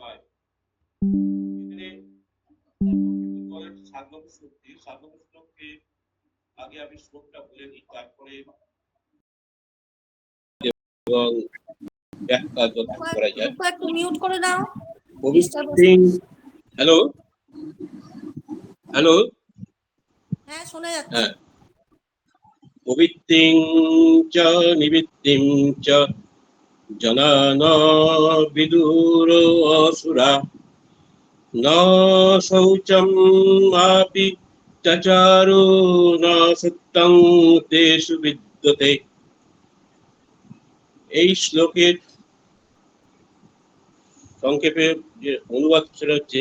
পায় হ্যালো? হ্যাঁ শোনা যাচ্ছে। নিবৃত্তিং চ জনান বিদুর অসুরা। আপি সত্যং বিদ্যতে। এই শ্লোকের সংক্ষেপে যে অনুবাদ সেটা হচ্ছে,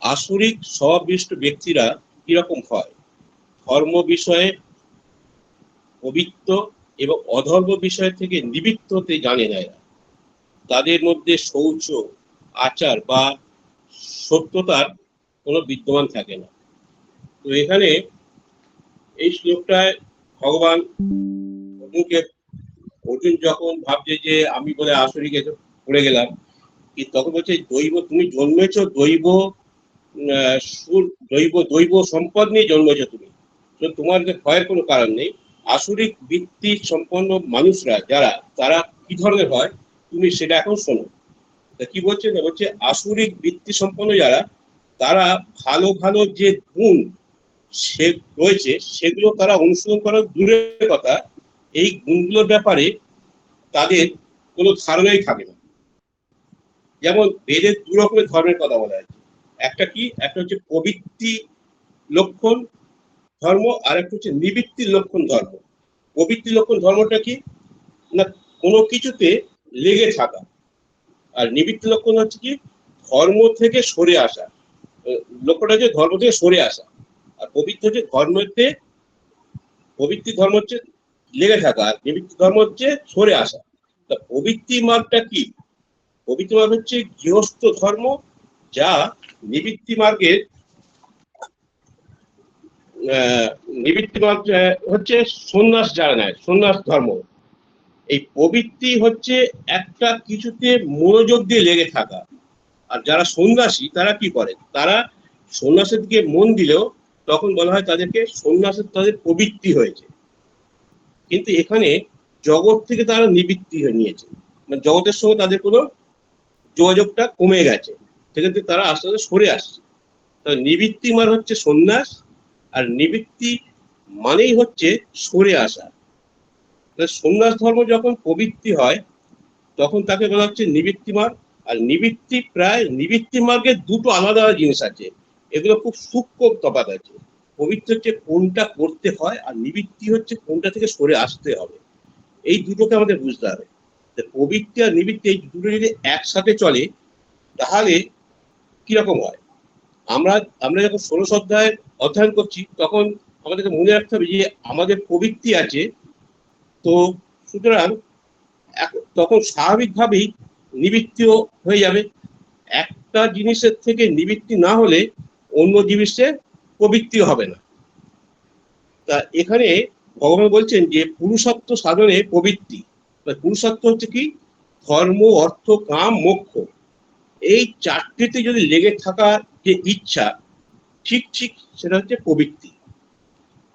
আসুরিক সবিষ্ট ব্যক্তিরা কীরকম হয়? ধর্ম বিষয়ে পবিত্র এবং অধর্ম বিষয় থেকে নিবৃত্ত হতে জানে না। তাদের মধ্যে শৌচ, আচার বা সত্যতার কোনো বিদ্যমান থাকে না। তো এখানে এই শ্লোকটায় ভগবান অর্জুনকে অর্জুন যখন ভাবছে যে আমি বলে আসরিকে পড়ে গেলাম, কি তখন বলছে, দৈব, তুমি জন্মেছ দৈব সুর, দৈব দৈব সম্পদ নিয়ে জন্মেছ তুমি। তো তোমার ভয়ের কোনো কারণ নেই। আসরিক বৃত্তি সম্পন্ন মানুষরা যারা, তারা কি ধরনের হয়? তুমি সেটা এখন শোনো। তা কি বলছে? না বলছে, আসরিক বৃত্তি সম্পন্ন যারা, তারা ভালো ভালো যে গুণ সে রয়েছে, সেগুলো তারা অনুসরণ করার দূরের কথা, এই গুণগুলোর ব্যাপারে তাদের কোনো ধারণাই থাকে না। যেমন বেদের দু রকমের ধর্মের কথা বলা আছে একটা কি? একটা হচ্ছে প্রবৃত্তি লক্ষণ ধর্ম আর একটা হচ্ছে নিবৃত্তির লক্ষণ ধর্ম। প্রবৃত্তি লক্ষণ ধর্মটা কি? না, কোনো কিছুতে লেগে থাকা। আর নিবৃত্তি লক্ষণ হচ্ছে কি? ধর্ম থেকে সরে আসা। লক্ষ্যটা হচ্ছে ধর্ম থেকে সরে আসা। আর পবিত্র হচ্ছে ধর্মতে প্রবৃত্তি ধর্ম হচ্ছে লেগে থাকা। আর নিবৃত্তি ধর্ম হচ্ছে সরে আসা। তা প্রবৃত্তি মার্গটা কি? প্রবৃত্তি মার্গ হচ্ছে গৃহস্থ ধর্ম, যা নিবৃত্তি মার্গের নিবৃত্তি হচ্ছে সন্ন্যাস যারা নেয়, সন্ন্যাস ধর্ম। এই প্রবৃত্তি হচ্ছে একটা কিছুতে মনোযোগ দিয়ে লেগে থাকা। আর যারা সন্ন্যাসী, তারা কি করে? তারা সন্ন্যাসের দিকে মন দিলেও তখন বলা হয় তাদেরকে সন্ন্যাসের, তাদের প্রবৃত্তি হয়েছে। কিন্তু এখানে জগৎ থেকে তারা নিবৃত্তি হয়ে নিয়েছে। মানে জগতের সঙ্গে তাদের কোনো যোগাযোগটা কমে গেছে। সেক্ষেত্রে তারা আস্তে আস্তে সরে আসছে। নিবৃত্তি মানে হচ্ছে সন্ন্যাস আর নিবৃত্তি মানেই হচ্ছে সরে আসা। সন্ন্যাস ধর্ম যখন প্রবৃত্তি হয়, তখন তাকে বলা হচ্ছে নিবৃত্তি মার্গ। আর নিবৃত্তি প্রায়, নিবৃত্তি মার্গের দুটো আলাদা আলাদা জিনিস আছে। এগুলো খুব সূক্ষ্ম তফাৎ আছে। পবিত্র হচ্ছে কোনটা করতে হয় আর নিবৃত্তি হচ্ছে কোনটা থেকে সরে আসতে হবে। এই দুটোকে আমাদের বুঝতে হবে। প্রবৃত্তি আর নিবৃত্তি এই দুটো যদি একসাথে চলে, তাহলে কীরকম হয়? আমরা আমরা যখন ষোড়শ অধ্যায় অধ্যয়ন করছি, তখন আমাদেরকে মনে রাখতে হবে যে, আমাদের প্রবৃত্তি আছে। তো সুতরাং তখন স্বাভাবিকভাবেই নিবৃত্তিও হয়ে যাবে। একটা জিনিসের থেকে নিবৃত্তি না হলে অন্য জিনিসের প্রবৃত্তি হবে না। তা এখানে ভগবান বলছেন যে, পুরুষত্ব সাধনে প্রবৃত্তি। পুরুষত্ব হচ্ছে কি? ধর্ম, অর্থ, কাম, মোক্ষ। এই চারটিতে যদি লেগে থাকার যে ইচ্ছা ঠিক ঠিক সেটা হচ্ছে প্রবৃত্তি।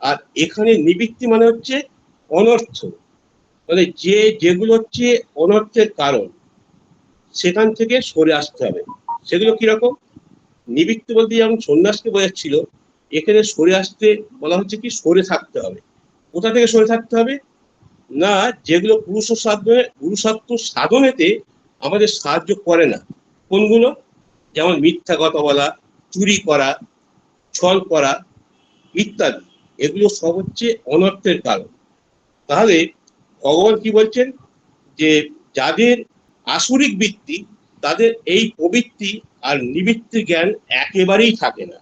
আর এখানে নিবৃত্তি মানে হচ্ছে অনর্থ। মানে যে, যেগুলো হচ্ছে অনর্থের কারণ, সেখান থেকে সরে আসতে হবে। সেগুলো কীরকম? নিবৃত্তি বলতে যেমন সন্ন্যাসকে বোঝাচ্ছিল, এখানে সরে আসতে বলা হচ্ছে কি সরে থাকতে হবে। কোথা থেকে সরে থাকতে হবে? না, যেগুলো পুরুষ সাধনে পুরুষত্ব সাধনেতে আমাদের সাহায্য করে না। কোনগুলো? যেমন মিথ্যা কথা বলা, চুরি করা ছল করা ইত্যাদি, এগুলো সব হচ্ছে অনর্থের কারণ। তাহলে ভগবান কি বলছেন? যে যাদের আসরিক বৃত্তি, তাদের এই প্রবৃত্তি আর নিবৃত্তি জ্ঞান একেবারেই থাকে না।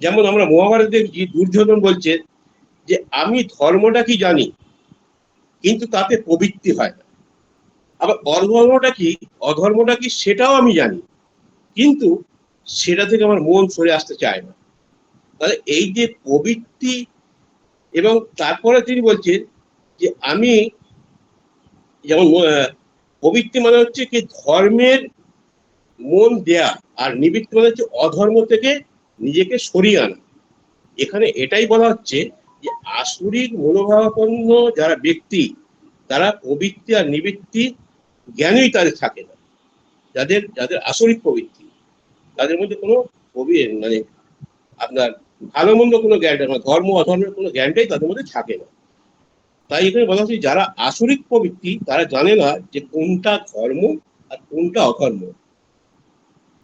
যেমন আমরা মহাভারত দেখছি, দুর্যোধন বলছে যে, আমি ধর্মটা কি জানি, কিন্তু তাতে প্রবৃত্তি হয় না। আবার অধর্মটা কি অধর্মটা কি, সেটাও আমি জানি। কিন্তু সেটা থেকে আমার মন সরে আসতে চায় না। তাহলে এই যে প্রবৃত্তি এবং তারপরে তিনি বলছেন যে আমি যেমন প্রবৃত্তি মানে হচ্ছে কি ধর্মের মন দেয়া আর নিবৃত্তি মানে হচ্ছে অধর্ম থেকে নিজেকে সরিয়ে আনা। এখানে এটাই বলা হচ্ছে যে আসুরিক মনোভাবাপন্ন যারা ব্যক্তি, তারা প্রবৃত্তি আর নিবৃত্তি জ্ঞানই তাদের থাকে না। যাদের যাদের আসরিক প্রবৃত্তি। তাদের মধ্যে কোনো কবি মানে আপনার ভালো মন্দ কোনো জ্ঞানটা মানে ধর্ম, অধর্মের কোনো জ্ঞানটাই তাদের মধ্যে থাকে না। তাই এখানে বলা হচ্ছে যারা আসরিক প্রবৃত্তি, তারা জানে না যে কোনটা ধর্ম আর কোনটা অধর্ম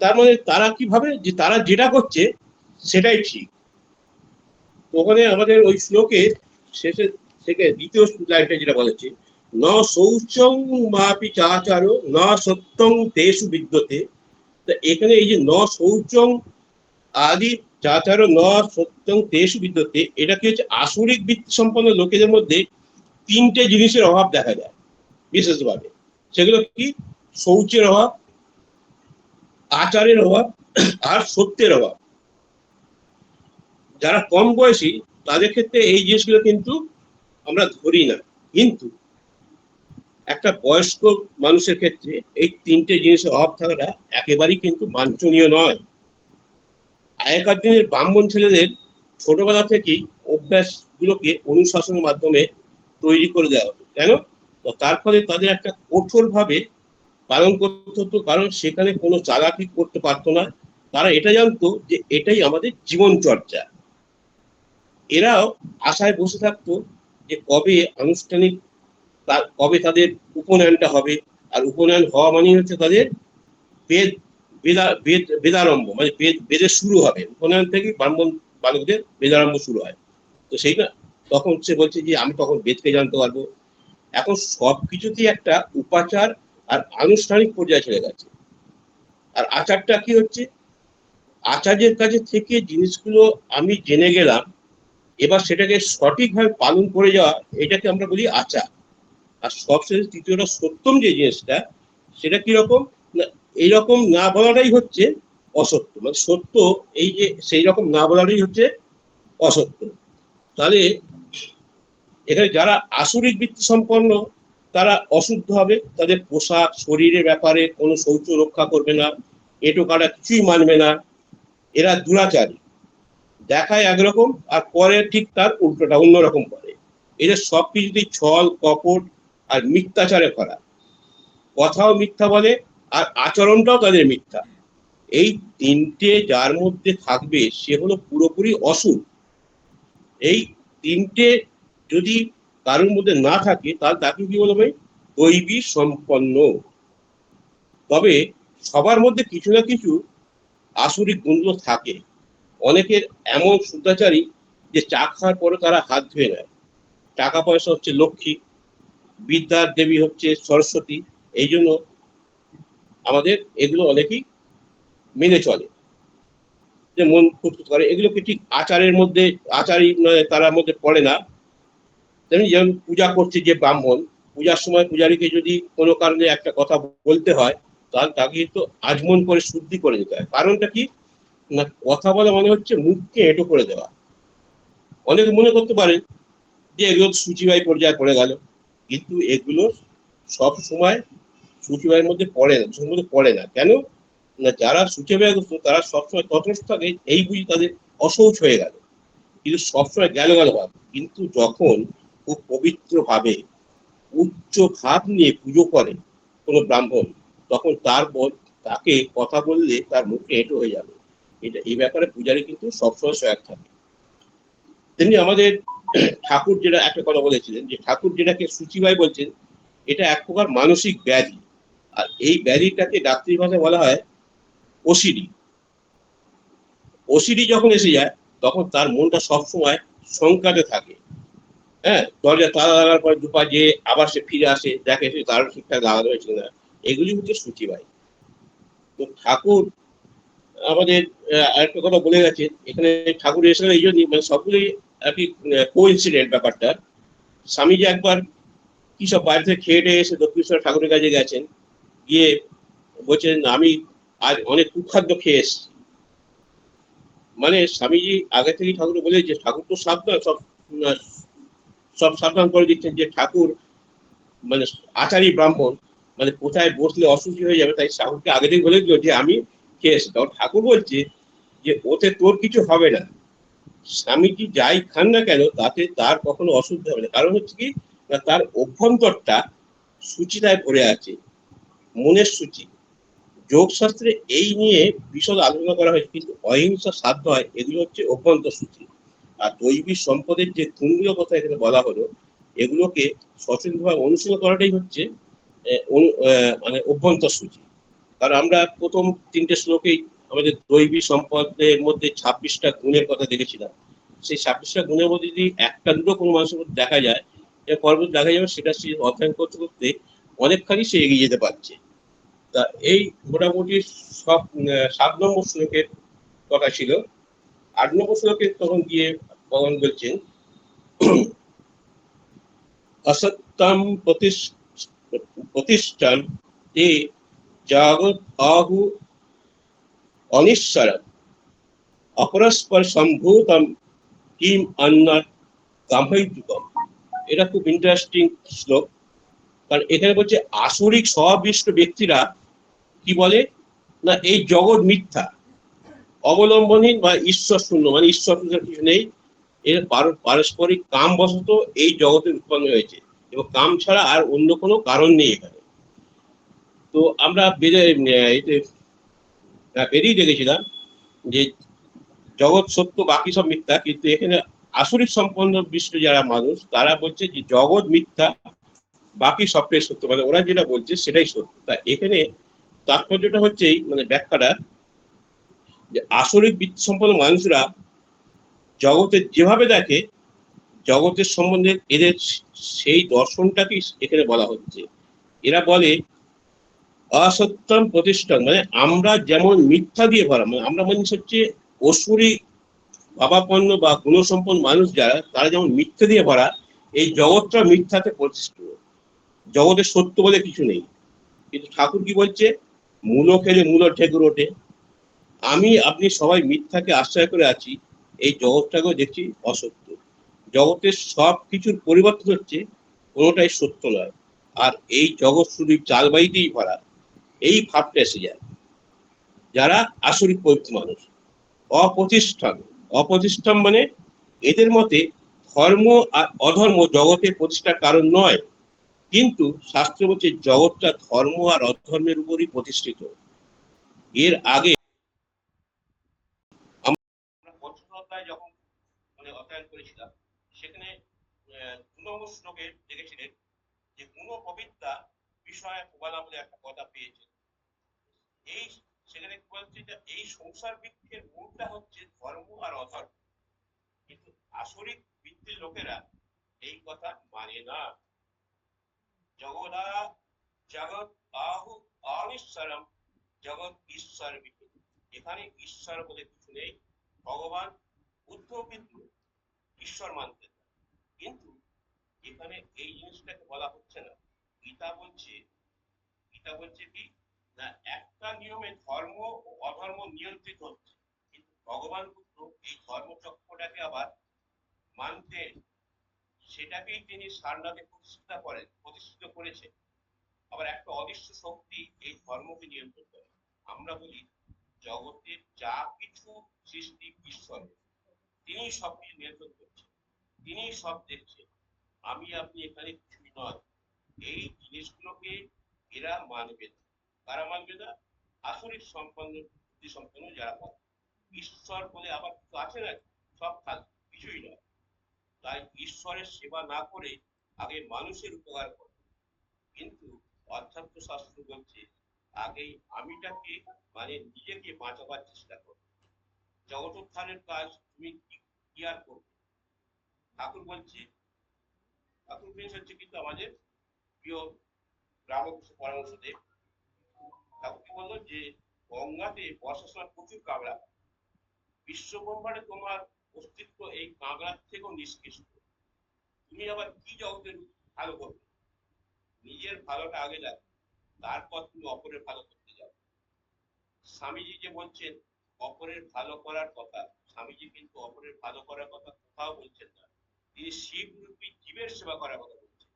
তার মানে তারা কি ভাবে? যে তারা যেটা করছে, সেটাই ঠিক। ওখানে আমাদের ওই শ্লোকে শেষে থেকে দ্বিতীয় লাইনটা যেটা বলেছে ন শৌচং মাপি চাচার, ন সত্যং তেষু বিদ্যতে তা এখানে এই যে ন শৌচং আদি চাচার ন সত্যং তেষু বিদ্যতে, এটা কি হচ্ছে আসরিক বৃত্তি সম্পন্ন লোকেদের মধ্যে তিনটে জিনিসের অভাব দেখা যায় বিশেষভাবে। সেগুলো কি? শৌচের অভাব, আচারের অভাব, আর সত্যের অভাব। যারা কম বয়সী, তাদের ক্ষেত্রে এই জিনিসগুলো কিন্তু আমরা ধরি না। কিন্তু একটা বয়স্ক মানুষের ক্ষেত্রে এই তিনটে জিনিসের অভাব থাকাটা একেবারেই কিন্তু বাঞ্ছনীয় নয়। আগেকার দিনের ব্রাহ্মণ ছেলেদের ছোটবেলা থেকেই অভ্যাসগুলোকে অনুশাসনের মাধ্যমে তৈরি করে দেওয়া হতো। কেন? তার ফলে তাদের একটা কঠোরভাবে পালন করতে হতো, কারণ সেখানে কোনো চালাকি করতে পারতো না। তারা এটা জানতো যে এটাই আমাদের জীবন চর্চা এরাও আশায় বসে থাকতো যে কবে আনুষ্ঠানিক তা- কবে তাদের উপনয়নটা হবে? আর উপনয়ন হওয়া মানে হচ্ছে তাদের বেদ, বেদা, বেদ, বেদারম্ভ মানে বেদ বেদের শুরু হবে। উপনয়ন থেকে ব্রাহ্মণ বালকদের বেদারম্ভ শুরু হয়। তো সেইটা তখন সে বলছে যে, আমি তখন বেদকে জানতে পারব। এখন সব কিছুতেই একটা উপাচার আর আনুষ্ঠানিক পর্যায়ে চলে গেছে। আর আচারটা কি হচ্ছে? আচার্যের কাছে থেকে জিনিসগুলো আমি জেনে গেলাম, এবার সেটাকে সঠিকভাবে পালন করে যাওয়া, এটাকে আমরা বলি আচার। আর সবশেষে তৃতীয়টা সত্যম যে জিনিসটা, সেটা কীরকম? এইরকম না বলাটাই হচ্ছে অসত্য। মানে সত্য এই যে সেই রকম না বলাটাই হচ্ছে অসত্য। তাহলে এখানে যারা আসরিক বৃত্তি সম্পন্ন তারা অশুদ্ধ হবে, তাদের পোশাক, শরীরের ব্যাপারে কোনো শৌচ রক্ষা করবে না এটো কাটা কিছুই মানবে না, এরা দুরাচারী। দেখায় একরকম, আর পরে ঠিক তার উল্টোটা, অন্যরকম করে। এদের সব কিছুতেই ছল, কপট আর মিথ্যাচারে করা কথাও মিথ্যা বলে আর আচরণটাও তাদের মিথ্যা। এই তিনটে যার মধ্যে থাকবে সে হলো পুরোপুরি অসুর। এই তিনটে যদি কারোর মধ্যে না থাকে, তাহলে তাকে কি বলবে দৈবী সম্পন্ন। তবে সবার মধ্যে কিছু না কিছু আসুরিক গুণগুলো থাকে। অনেকের এমন শুদ্ধাচারী যে চা খাওয়ার পরে তারা হাত ধুয়ে নেয়। টাকা পয়সা হচ্ছে লক্ষ্মী। বিদ্যার দেবী হচ্ছে সরস্বতী, এই জন্য আমাদের এগুলো অনেকেই মেনে চলে। যে মন ফুটফুট করে। এগুলোকে ঠিক আচারের মধ্যে, আচারই তার মধ্যে পড়ে না। তেমনি যেমন পূজা করছে যে ব্রাহ্মণ, পূজার সময় পূজারীকে যদি কোনো কারণে একটা কথা বলতে হয়, তাহলে তাকে তো আজমন করে শুদ্ধি করে দিতে হয়। কারণটা কি? না, কথা বলা মানে হচ্ছে মুখকে এঁটো করে দেওয়া। অনেকে মনে করতে পারে যে এগুলো সূচিবাই পর্যায়ে পড়ে গেল। কিন্তু এগুলো সব সময় সূচিবাইয়ের মধ্যে পড়ে না সূচির মধ্যে পড়ে না। কেন? না, যারা সূচিবায়গ্রস্ত তারা সবসময় ততস্থ থাকে, এই বুঝি তাদের অসৌচ হয়ে গেল। কিন্তু সবসময় গেল গেল ভাব। কিন্তু যখন খুব পবিত্র ভাবে উচ্চ ভাব নিয়ে পুজো করে কোনো ব্রাহ্মণ, তখন তার তাকে কথা বললে তার মুখে এঁটো হয়ে যাবে। এটা এই ব্যাপারে পূজারী কিন্তু সবসময় সহায়ক থাকে। তেমনি আমাদের ঠাকুর যেটা একটা কথা বলেছিলেন যে ঠাকুর যেটাকে সূচিবাই বলছেন, এটা এক প্রকার মানসিক ব্যাধি। আর এই ব্যাধিটাকে ডাক্তারি ভাষায় বলা হয় ওসিডি ওসিডি যখন এসে যায়, তখন তার মনটা সবসময় সংকাটে থাকে। হ্যাঁ দরজা তালা লাগার পরে দুপা যে আবার সে ফিরে আসে, দেখে সে তার ঠিকঠাক লাগানো হয়েছে না। এগুলি হচ্ছে সূচিবাই তো ঠাকুর আমাদের আরেকটা কথা বলে গেছেন, এখানে ঠাকুর এসে এই জন্যই মানে সবগুলোই আর কি কো ইনসিডেন্ট ব্যাপারটা স্বামীজি একবার কি সব বাইরে থেকে খেয়ে টেয়ে এসে দক্ষিণেশ্বর ঠাকুরের কাছে গেছেন, গিয়ে বলছেন, আমি আজ অনেক কুখাদ্য খেয়ে এসেছি। মানে স্বামীজি আগে থেকেই ঠাকুর বলে যে ঠাকুর তো সাবধান, সব সব সাবধান করে দিচ্ছেন যে ঠাকুর মানে আচারী ব্রাহ্মণ মানে কোথায় বসলে অসুখী হয়ে যাবে, তাই ঠাকুরকে আগে থেকে বলে দিল যে আমি খেয়ে এসে তখন ঠাকুর বলছে যে, ওতে তোর কিছু হবে না। স্বামীজি যাই খান না কেন, তাতে তার কখনো অসুবিধা হবে না। কারণ হচ্ছে কি, না, তার অভ্যন্তরটা সূচিতায় ভরে আছে, মনের সূচি। যোগশাস্ত্রে এই নিয়ে বিশদ আলোচনা করা হয়েছে, কিন্তু অহিংসা সাধ্য হয়, এগুলো হচ্ছে অভ্যন্তর সূচি। আর দৈবিক সম্পদের যে তুঙ্গীয় কথা এখানে বলা হলো, এগুলোকে সচেতনভাবে অনুশীলন করাটাই হচ্ছে মানে অভ্যন্তর সূচি। কারণ আমরা প্রথম তিনটে শ্লোকেই আমাদের দৈবী সম্পদের মধ্যে ছাব্বিশটা গুণের কথা দেখেছিলাম। সেই ছাব্বিশটা গুণের মধ্যে যদি একটা দুটো কোনো মানুষের মধ্যে দেখা যায় পরবর্তী দেখা যাবে সেটা সে অধ্যয়ন করতে করতে অনেকখানি সে এগিয়ে যেতে পারছে। তা এই মোটামুটি সব সাত নম্বর শ্লোকের কথা ছিল। আট নম্বর শ্লোকে তখন গিয়ে ভগবান বলছেন, অসত্যাম প্রতিষ্ঠ- প্রতিষ্ঠান তে জগৎ আহু অনিশ্বর অপরস্পর সম্ভূতম কিম অন্নাথ গাম্ভীর্যকম এটা খুব ইন্টারেস্টিং শ্লোক। কারণ এখানে বলছে আসরিক সবিষ্ট ব্যক্তিরা কি বলে? না, এই জগৎ মিথ্যা। অবলম্বনহীন বা ঈশ্বর শূন্য মানে ঈশ্বর কিছু নেই। এর পারস্পরিক কাম বশত এই জগতে উৎপন্ন হয়েছে। এবং কাম ছাড়া আর অন্য কোনো কারণ নেই এখানে। তো আমরা বেরিয়ে দেখেছিলাম যে জগৎ সত্য, বাকি সব মিথ্যা, কিন্তু এখানে আসরিক সম্পন্ন বিশ্ব যারা মানুষ, তারা বলছে যে জগৎ মিথ্যা, বাকি সবটাই সত্য। মানে ওরা যেটা বলছে সেটাই সত্য। তা এখানে তাৎপর্যটা হচ্ছে মানে ব্যাখ্যাটা যে আসরিক বৃত্তি সম্পন্ন মানুষরা জগতের যেভাবে দেখে, জগতের সম্বন্ধে এদের সেই দর্শনটাকেই এখানে বলা হচ্ছে। এরা বলে অসত্যম প্রতিষ্ঠান। মানে আমরা যেমন মিথ্যা দিয়ে ভরা মানে আমরা মানুষ হচ্ছে অসুরি ভাবাপন্ন বা গুণসম্পন্ন মানুষ যারা, তারা যেমন মিথ্যা দিয়ে ভরা, এই জগৎটা মিথ্যাতে প্রতিষ্ঠিত। জগতের সত্য বলে কিছু নেই। কিন্তু ঠাকুর কি বলছে? মূলো খেলে মূলো ঠেকুর ওঠে। আমি, আপনি সবাই মিথ্যাকে আশ্রয় করে আছি, এই জগৎটাকেও দেখছি অসত্য। জগতের সব কিছুর পরিবর্তন হচ্ছে, কোনোটাই সত্য নয়। আর এই জগৎ শুধু চালবাইতেই ভরা। এই ভাবটা এসে যায়। যারা আসরিক পবিত্র মানুষ, অপ্রতিষ্ঠান অপ্রতিষ্ঠান মানে এদের মতে ধর্ম আর অধর্ম জগতের প্রতিষ্ঠার কারণ নয়, কিন্তু শাস্ত্র বলছে জগৎটা ধর্ম আর অধর্মের উপরই প্রতিষ্ঠিত। এর আগে মানে সেখানে দেখেছিলেন যে গুণ পবিত্রা বিষয়ে বলে একটা কথা পেয়েছে এই সেখানে বলছে যে এই সংসার বৃক্ষের মূলটা হচ্ছে ধর্ম আর অধর্ম। কিন্তু আসরিক বৃত্তির লোকেরা এই কথা মানে না। জগদা জগৎ আহু অনিশ্বরম, জগৎ ঈশ্বর এখানে ঈশ্বর বলে কিছু নেই, ভগবান বুদ্ধ কিন্তু ঈশ্বর মানতে কিন্তু এখানে এই জিনিসটাকে বলা হচ্ছে না। গীতা বলছে গীতা বলছে কি? না, একটা নিয়মে ধর্ম ও অধর্ম নিয়ন্ত্রিত হচ্ছে। কিন্তু ভগবান বুদ্ধ এই ধর্মচক্রটাকে আবার মানতেন সেটাকেই তিনি সারনাথে প্রতিষ্ঠা করেন, প্রতিষ্ঠিত করেছে আবার একটা অদৃশ্য শক্তি এই ধর্মকে নিয়ন্ত্রণ করে। আমরা বলি জগতের যা কিছু সৃষ্টি ঈশ্বরের তিনি সব কিছু নিয়ন্ত্রণ করছেন তিনি সব দেখছেন। আমি, আপনি এখানে কিছুই নয়। এই জিনিসগুলোকে এরা মানবে না। কারা মানবে আসরিক সম্পন্ন, বুদ্ধি সম্পন্ন যারা মানে ঈশ্বর বলে আবার কিছু আছে না? সব থাকবে কিছুই নয়। তাই ঈশ্বরের সেবা না করে আগে মানুষের উপকার করে। কিন্তু অধ্যাত্ম শাস্ত্র বলছে, আগে আমিটাকে মানে নিজেকে বাঁচাবার চেষ্টা করো। জগতোত্থানের কাজ তুমি কি আর করবে? ঠাকুর বলছে, ঠাকুর হচ্ছে কিন্তু আমাদের প্রিয় রামকৃষ্ণ পরামর্শ দেব কি বলল যে, গঙ্গাতে বর্ষার সময় প্রচুর কাঁকড়া। হয়। বিশ্ব তোমার অস্তিত্ব এই কাঁকড়ার থেকেও নিষ্কৃষ্ট। তুমি আবার কি জগতের ভালো করবে? নিজের ভালোটা আগে দেখো তারপর তুমি অপরের ভালো করতে যাও। স্বামীজি যে বলছেন, অপরের ভালো করার কথা, স্বামীজি কিন্তু অপরের ভালো করার কথা কোথাও বলছেন না। তিনি শিব রূপী জীবের সেবা করার কথা বলছেন।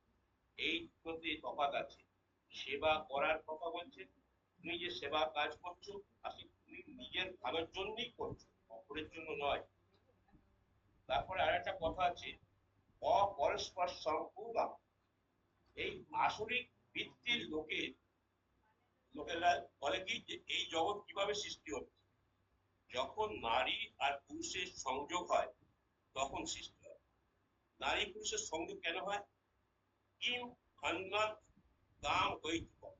এই মধ্যে তফাৎ আছে। সেবা করার কথা বলছে তুমি যে সেবা কাজ করছ আসলে তুমি নিজের ভালোর জন্যই করছ, অপরের জন্য নয়। তারপরে আর একটা কথা আছে, অপরস্পর সম্পূর্ণ। এই আসরিক বৃত্তির লোকের লোকেরা বলে কি যে এই জগৎ কীভাবে সৃষ্টি হচ্ছে? যখন নারী আর পুরুষের সংযোগ হয়, তখন সৃষ্টি হয়। নারী পুরুষের সংযোগ কেন হয়? কিম খন্নাথ কাম হইত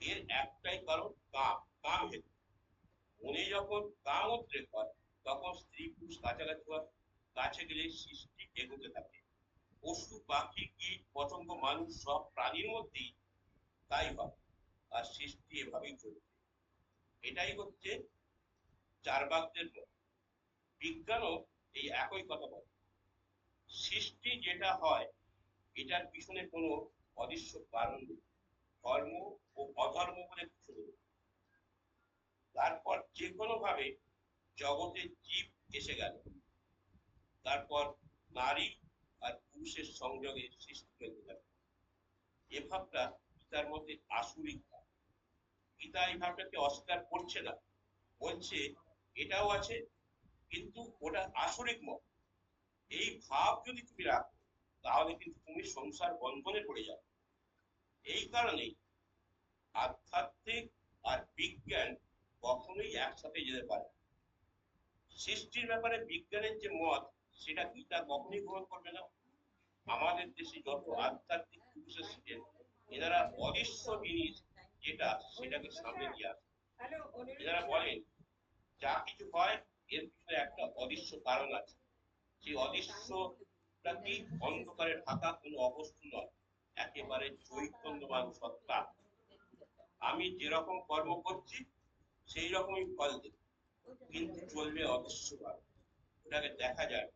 এর একটাই কারণ কাম কাম হেতু মনে যখন কাম উদ্রেক হয়, তখন স্ত্রী পুরুষ কাছাকাছি হয়, কাছে গেলে সৃষ্টি এগোতে থাকে। পশু, পাখি, কীট, পতঙ্গ, মানুষ সব প্রাণীর মধ্যেই তাই হয়, আর সৃষ্টি এভাবেই চলছে। এটাই হচ্ছে চারবাকদের মত বিজ্ঞানও এই একই কথা বলে। সৃষ্টি যেটা হয়, এটার পিছনে কোনো অদৃশ্য কারণ নেই। ধর্ম ও অধর্ম বলে নেই তারপর যে কোনো ভাবে জগতে জীব এসে গেল। তারপর নারী আর পুরুষের সংযোগে সৃষ্টি হয়ে গেল। এ ভাবটা গীতার মধ্যে আসুরিক ভাব গীতা এই ভাবটাকে অস্বীকার করছে না। বলছে, এটাও আছে, কিন্তু ওটা আসরিক মত। এই ভাব যদি তুমি রাখো, তাহলে কিন্তু তুমি সংসার বন্ধনে পড়ে যাবে। এই কারণেই আধ্যাত্মিক আর বিজ্ঞান কখনোই একসাথে যেতে পারে। সৃষ্টির ব্যাপারে বিজ্ঞানের যে মত, সেটা গীতা কখনোই গ্রহণ করবে না? আমাদের দেশে যত আধ্যাত্মিক পুরুষ এসেছেন এনারা অদৃশ্য জিনিস যেটা, সেটাকে সামনে নিয়ে আসে। এনারা বলেন, যা কিছু হয়, এর পিছনে একটা অদৃশ্য কারণ আছে। সেই অদৃশ্যটা কি অন্ধকারে ঢাকা কোনো অবস্থু নয়। একেবারে চৈতন্যবান সত্তা। আমি যেরকম কর্ম করছি সেই রকমই ফল দেব। কিন্তু চলবে অদৃশ্যভাবে। ওটাকে দেখা যায়।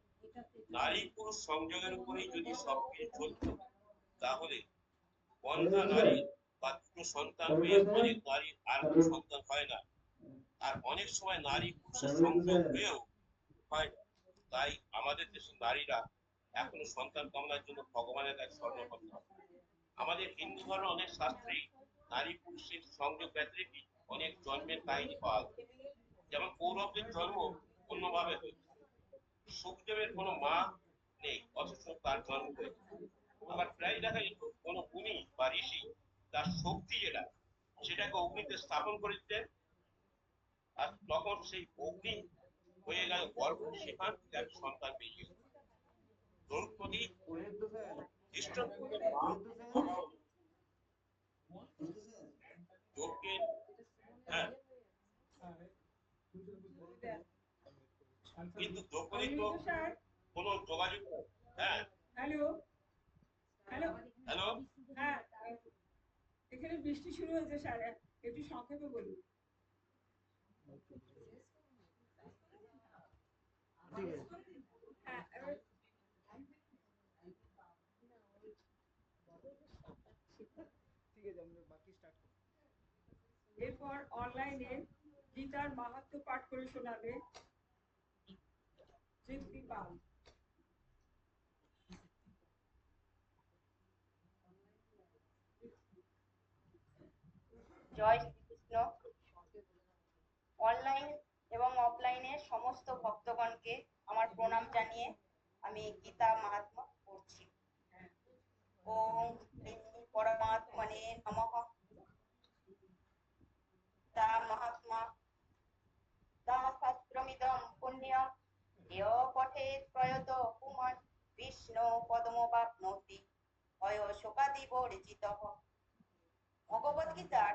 নারী পুরুষ সংযোগের উপরেই যদি সবকিছু চলতো, তাহলে বন্ধা নারী বা দুটো সন্তান হয়ে অনেক নারী আর কোনো সন্তান হয় না। আর অনেক সময় নারী পুরুষের সংযোগ হয়েও হয়। তাই আমাদের দেশের নারীরা এখনও সন্তান কামনার জন্য ভগবানের কাছে স্বর্ণপন্ন আমাদের হিন্দু ধর্ম অনেক শাস্ত্রেই নারী পুরুষের সংযোগ ব্যতিরেকই অনেক জন্মের কাহিনী পাওয়া যায়। যেমন কৌরবদের জন্ম অন্যভাবে হয়েছে। সুখদেবের কোনো মা নেই, অথচ তার জন্ম হয়েছে। আবার প্রায় দেখা যেত কোনো মুনি বা ঋষি তার শক্তি যেটা, সেটাকে অগ্নিতে স্থাপন করে দিতেন। আর তখন সেই অগ্নি হয়ে গেল গর্ভ সেখান থেকে সন্তান বেরিয়ে। দ্রৌপদী হ্যাঁ। কিন্তু দ্রৌপদী তো কোনো যোগাযোগ হ্যাঁ। হ্যালো। হ্যালো। হ্যালো। হ্যাঁ। এখানে বৃষ্টি শুরু হয়েছে স্যার। একটু সংক্ষেপে বলুন। হ্যাঁ এবার ঠিক আছে আমরা বাকি স্টার্ট করি এরপর অনলাইনে গীতার মাহাত্ম পাঠ করে শোনাবে তৃপ্তি পাল। জয় শ্রীকৃষ্ণ। অনলাইন এবং অফলাইনে সমস্ত ভক্তগণকে আমার প্রণাম জানিয়ে আমি গীতা মাহাত্মা করছি ওম পরমাত্মনে নমঃ। তা মহাত্মা শাস্ত্রমিদম পুণ্যম ইয় পঠে প্রয়ত পুমান বিষ্ণু পদমবাপ্নোতি অয় শোকাদি ভগবত ভগবদ্গীতার